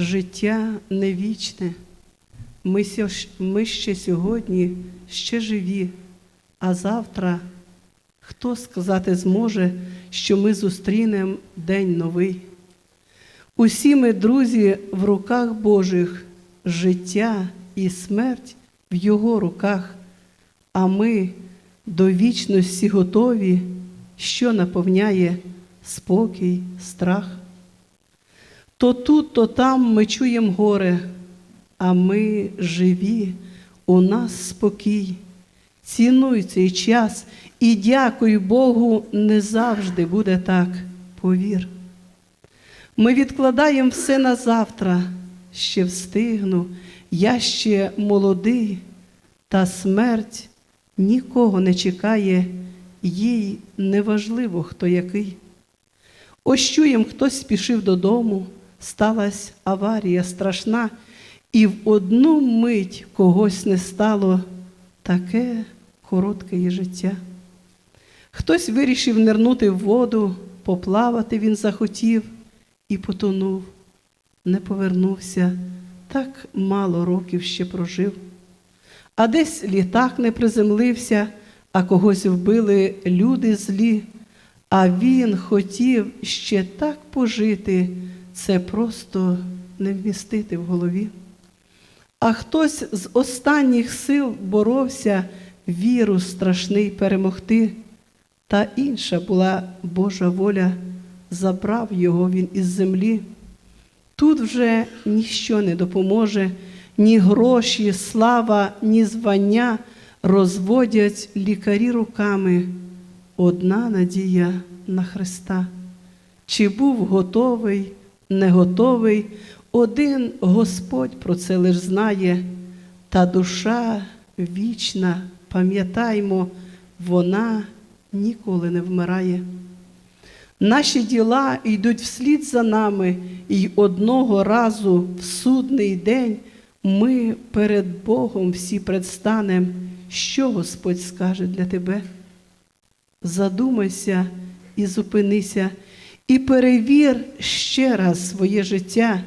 життя не вічне. Ми, ми ще сьогодні ще живі, а завтра хто сказати зможе, що ми зустрінемо день новий. Усі ми, друзі, в руках Божих, життя і смерть в Його руках, а ми до вічності готові, що наповняє спокій, страх. То тут, то там ми чуємо горе, а ми живі, у нас спокій. Цінуй цей час і дякуй Богу, не завжди буде так, повір. Ми відкладаємо все на завтра, ще встигну, я ще молодий, та смерть нікого не чекає, їй неважливо, хто який. Ось чуєм, хтось спішив додому, сталася аварія страшна, і в одну мить когось не стало таке коротке є життя. Хтось вирішив нирнути в воду, поплавати він захотів і потонув, не повернувся, так мало років ще прожив. А десь літак не приземлився, а когось вбили люди злі, а він хотів ще так пожити, це просто не вмістити в голові. А хтось з останніх сил боровся вірус страшний перемогти, та інша була Божа воля, забрав його він із землі. Тут вже ніщо не допоможе, ні гроші, слава, ні звання розводять лікарі руками. Одна надія на Христа. Чи був готовий, не готовий, один Господь про це лиш знає, та душа вічна, пам'ятаймо, вона ніколи не вмирає. Наші діла йдуть вслід за нами, і одного разу в судний день ми перед Богом всі предстанем, що Господь скаже для тебе. Задумайся і зупинися, і перевір ще раз своє життя.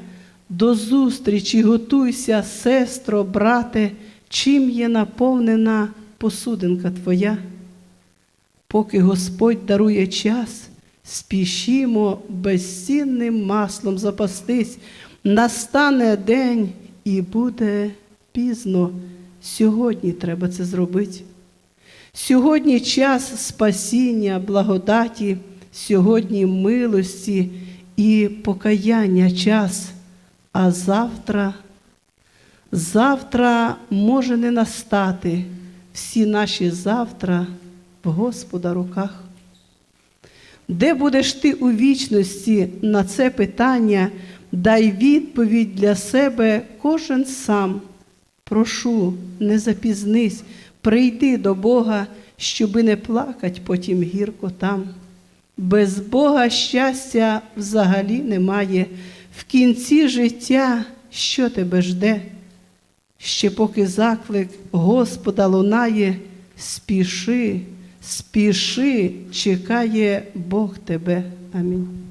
До зустрічі готуйся, сестро, брате, чим є наповнена посудинка твоя. Поки Господь дарує час, спішімо безцінним маслом запастись. Настане день і буде пізно. Сьогодні треба це зробити. Сьогодні час спасіння, благодаті, сьогодні милості і покаяння час, а завтра, завтра може не настати всі наші завтра в Господа руках. Де будеш ти у вічності на це питання, дай відповідь для себе кожен сам. Прошу, не запізнись, прийди до Бога, щоби не плакать потім гірко там. Без Бога щастя взагалі немає. В кінці життя що тебе жде? Ще поки заклик Господа лунає, спіши, спіши, чекає Бог тебе. Амінь.